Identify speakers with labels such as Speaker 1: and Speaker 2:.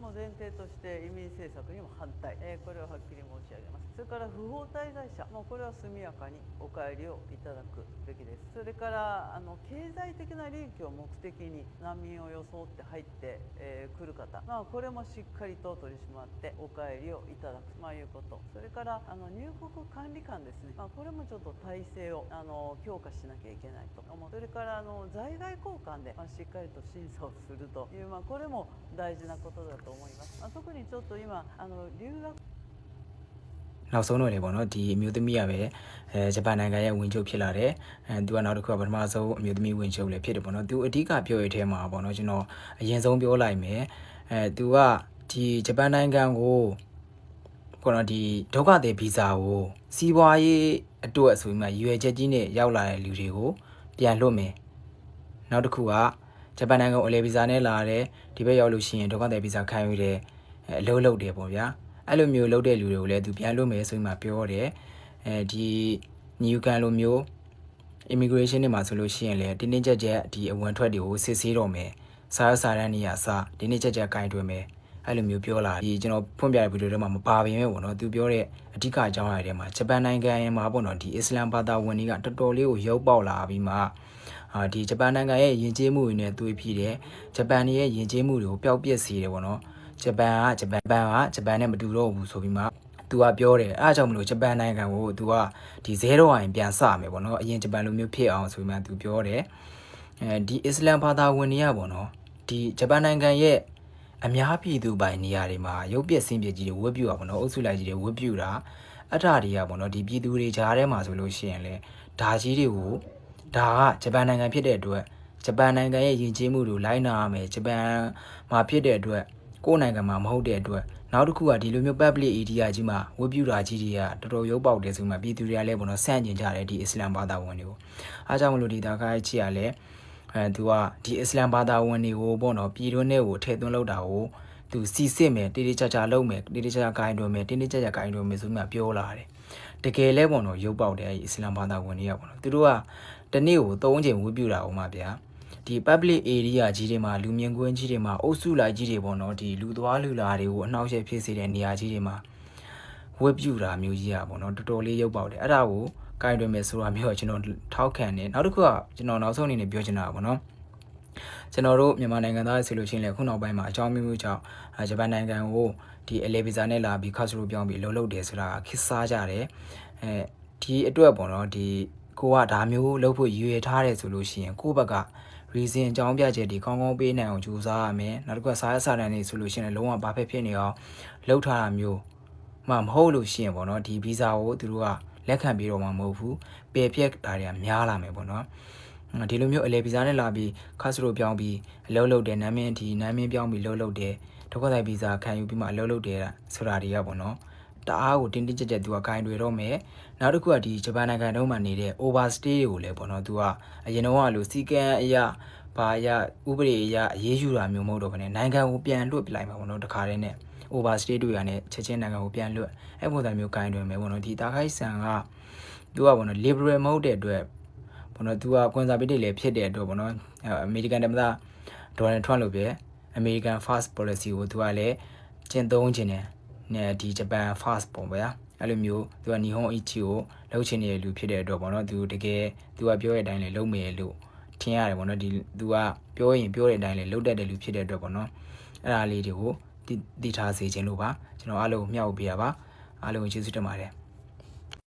Speaker 1: も前提として移民政策にも反対、えーこれをはっきり申し上げます。それから不法滞在者。もうこれは速やかにお帰りをいただくべきです。それからあの経済的な利益を目的に難民を装って入ってく、えー来る方、まあ、これもしっかりと取り締まってお帰りをいただく、まあ、いうこと。それからあの入国管理官ですね、まあ、これもちょっと体制をあの強化しなきゃいけないと。思うそれからあの在外交換で、まあ、しっかりと審査をするという、まあ、これも大事なことだと思います、まあ、特にちょっと今あの留学
Speaker 2: နောက်ဆုံးတော့လေပေါ့နော်ဒီအမျိုးသမီးကပဲအဲဂျပန်နိုင်ငံရဲ့ဝင်ချုပ်ဖြစ်လာတယ်အဲသူကနောက်တစ်ခုကပထမဆုံးအမျိုးသမီးဝင်ချုပ်လည်းဖြစ်တယ်ပေါ့နော်သူအဓိကပြောရတဲ့မှာပေါ့နော်ကျွန်တော်အရင်ဆုံးပြောလိုက်မယ်အဲသူကဒီဂျပန်နိုင်ငံကိုပေါ့နော်ဒီဒုက္ခသည်ဗီဇာကိုစီးပွားရေးအတွက်ဆိုပြီးမှရွယ်ချက်ကြီးနဲ့ရောက်လာတဲ့လူတွေကိုပြန်လွတ်မယ်နောက်တစ်ခုက ဂျပန်နိုင်ငံကိုအလေဗီဇာနဲ့လာတယ်ဒီဘက်ရောက်လို့ရှိရင်ဒုက္ခသည်ဗီဇာခံယူတယ်အဲအလုပ်လုပ်တယ်ပေါ့ဗျာအဲ့လိုမျိုးလုပ်တဲ့လူတွေကိုလည်းသူပြန်လို့မယ်ဆိုပြီးမှပြောတယ်အဲဒီညူကန်လိုမျိုး immigration တွေမှာဆိုလို့ရှိရင်လည်းတင်းတင်းကြပ်ကြပ်ဒီအဝင်ထွက်တွေကိုစစ်ဆေးတော့မယ်စားရစားရန်နေရစတင်းတင်းကြပ်ကြပ်ကင်တွယ်မယ်အဲ့လိုမျိုးပြောလာဒီကျွန်တော်ဖွင့်ပြတဲ့ဗီဒီယိုထဲမှာမပါဘင်ပဲပေါ့နော်သူပြောတဲ့အဓိကအကြောင်းအရာတွေမှာဂျပန်နိုင်ငံမှာပေါ့နော်ဒီအစ္စလမ်ဘာသာဝင်တွေကတော်တော်လေးကိုရုပ်ပေါက်လာပြီးမှ အာဒီဂျပန်နိုင်ငံရဲ့ယဉ်ကျေးမှုတွေနဲ့သွေးပြည့်တယ်ဂျပန်ရဲ့ယဉ်ကျေးမှုတွေကိုပျောက်ပျက်စေတယ်ပေါ့နော်ဂျပန်ကဂျပန်ဘန်ကဂျပန်နဲ့မတူတော့ဘူးဆိုပြီးမှသူကပြောတယ်အဲအကြောင့်မလို့ဂျပန်နိုင်ငံကိုသူကဒီ0အိုင်ပြန်စမယ်ပေါ့နော်အရင်ဂျပန်လိုမျိုးဖြစ်အောင်ဆိုပြီးမှသူပြောတယ်အဲဒီအစ္စလမ်ဘာသာဝင်တွေကပေါ့နော်ဒီဂျပန်နိုင်ငံရဲ့အများပြည်သူပိုင်နေရာတွေမှာရုပ်ပြက်ဆင်းပြကြီးတွေဝတ်ပြူတာပေါ့နော်အုပ်စုလိုက်ကြီးတွေဝတ်ပြူတာအထာတွေကပေါ့နော်ဒီပြည်သူတွေကြားထဲမှာဆိုလို့ရှိရင်လေဒါကြီးတွေကို ဒါကဂျပန်နိုင်ငံဖြစ်တဲ့အတွက်ဂျပန်နိုင်ငံရဲ့ယဉ်ကျေးမှုတွေလိုက်နာရမယ်ဂျပန်မှာဖြစ်တဲ့အတွက်ကိုယ်နိုင်ငံမှာမဟုတ်တဲ့အတွက်နောက်တစ်ခုကဒီလိုမျိုး public area ကြီးမှာဝတ်ပြုတာကြီးတွေကတော်တော်ရုပ်ပေါက်တယ်ဆိုမှပြည်သူတွေကလည်းဘောနော်ဆန့်ကျင်ကြတယ်ဒီအစ္စလမ်ဘာသာဝင်တွေကိုအားကြောင့်မလို့ဒီတာခိုင်းချီကလည်းအဲသူကဒီအစ္စလမ်ဘာသာဝင်တွေကိုပေါ့နော်ပြည်တွင်းထဲကိုထည့်သွင်းလောက်တာကိုသူစီစစ်မယ်တေးတေးချာချာလုပ်မယ်တေးတေးချာချာဂိုင်းတွင်မယ်တင်းတင်းချာချာဂိုင်းတွင်မယ်ဆိုမှပြောလာတယ်တကယ်လဲပေါ့နော်ရုပ်ပေါက်တယ်အဲဒီအစ္စလမ်ဘာသာဝင်တွေကပေါ့နော်သူတို့က တနေ့ကို၃ချိန်ဝတ်ပြုတာအောင်ပါဗျာဒီ public area ကြီးတွေမှာလူမြင်ကွင်းကြီးတွေမှာအုပ်စုလိုက်ကြီးတွေပေါ့နော်ဒီလူသွားလူလာတွေကိုအနှောက်အယှက်ဖြစ်စေတဲ့နေရာကြီးတွေမှာဝက်ပြူတာမျိုးကြီးอ่ะပေါ့နော်တော်တော်လေးရုပ်ပေါက်တယ်အဲ့ဒါကိုကင်တွင်မယ်ဆိုတာမျိုးကကျွန်တော်ထောက်ခံတယ်နောက်တစ်ခုကကျွန်တော်နောက်ဆုံးအနေနဲ့ပြောချင်တာပေါ့နော်ကျွန်တော်တို့မြန်မာနိုင်ငံသားဆိုလို့ရှိရင်လည်းခုနောက်ပိုင်းမှာအကြောင်းမျိုးမျိုးကြောင့်ဂျပန်နိုင်ငံကိုဒီအလေဗီဇာနဲ့လာပြီးခါစလိုပြောင်းပြီးလှုပ်လှုပ်တယ်ဆိုတာခစ်စားကြတယ်အဲဒီအတွက်ပေါ့နော်ဒီ ကိုကဒါမျိုးလှုပ်ဖို့ရည်ရွယ်ထားတယ်ဆိုလို့ရှိရင်ကိုယ့်ဘက်က reason အကြောင်းပြချက်ဒီကောင်းကောင်းပေးနိုင်အောင်ကြိုးစားရမယ်နောက်တစ်ခုကစားရစားတဲ့နေဆိုလို့ရှိရင်လည်းလုံးဝဘာဖြစ်ဖြစ်နေအောင်လှုပ်ထားတာမျိုးမှမဟုတ်လို့ရှိရင်ပေါ့နော်ဒီဗီဇာကိုသူတို့ကလက်ခံပြီးတော့မှမဟုတ်ဘူးပယ်ပြက်တာတွေကများလာမယ်ပေါ့နော်ဒီလိုမျိုးအလေဗီဇာနဲ့လာပြီးခါစရိုပြောင်းပြီးအလုပ်လုပ်တယ်နာမည်ဒီနာမည်ပြောင်းပြီးလုပ်လုပ်တယ်ဒုက္ခသည်ဗီဇာခံယူပြီးမှအလုပ်လုပ်တယ်ဆိုတာတွေကပေါ့နော် တအားကိုတင်းတင်းကြပ်ကြပ်သူကဂိုင်းတွေတော့မယ်နောက်တစ်ခုကဒီဂျပန်နိုင်ငံတုံးမှာနေတဲ့ overstay တွေကိုလည်းပေါ့နော်သူကအရင်တော့ကလို့စီကံအရာဘာအရာဥပဒေအရာအရေးယူတာမျိုးမဟုတ်တော့ဘဲနဲ့နိုင်ငံကိုပြန်လွှတ်ပြလိုက်မှာပေါ့နော်တခါတည်းနဲ့ overstay တွေရနဲ့ချက်ချင်းနိုင်ငံကိုပြန်လွှတ်အဲ့ပုံစံမျိုးဂိုင်းတွေမယ်ပေါ့နော်ဒီတာခိုက်ဆန်ကသူကပေါ့နော် liberal မဟုတ်တဲ့အတွက်ပေါ့နော်သူက conservative လည်းဖြစ်တဲ့အတွက်ပေါ့နော်အမေရိကန်တမသားဒေါ်နယ်ထရန့်လိုပဲ American First Policy ကိုသူကလည်းကျင့်သုံးခြင်းတယ် နဲ့ဒီဂျပန် First ပုံဗျာအဲ့လိုမျိုးသူကညီဟောအီချီကိုလှုပ်ချင်နေတဲ့လူဖြစ်တဲ့အတွက်ပေါ့နော်သူတကယ်သူကပြောတဲ့အတိုင်းလည်းလုပ်မယ်လို့ထင်ရတယ်ပေါ့နော်ဒီသူကပြောရင်ပြောတဲ့အတိုင်းလည်းလုပ်တတ်တဲ့လူဖြစ်တဲ့အတွက်ပေါ့နော်အဲ့ဒါလေးတွေကိုတည်ထားစေခြင်းလို့ပါကျွန်တော်အားလုံးမျှဝေပေးတာပါအားလုံးကိုကျေးဇူးတင်ပါတယ်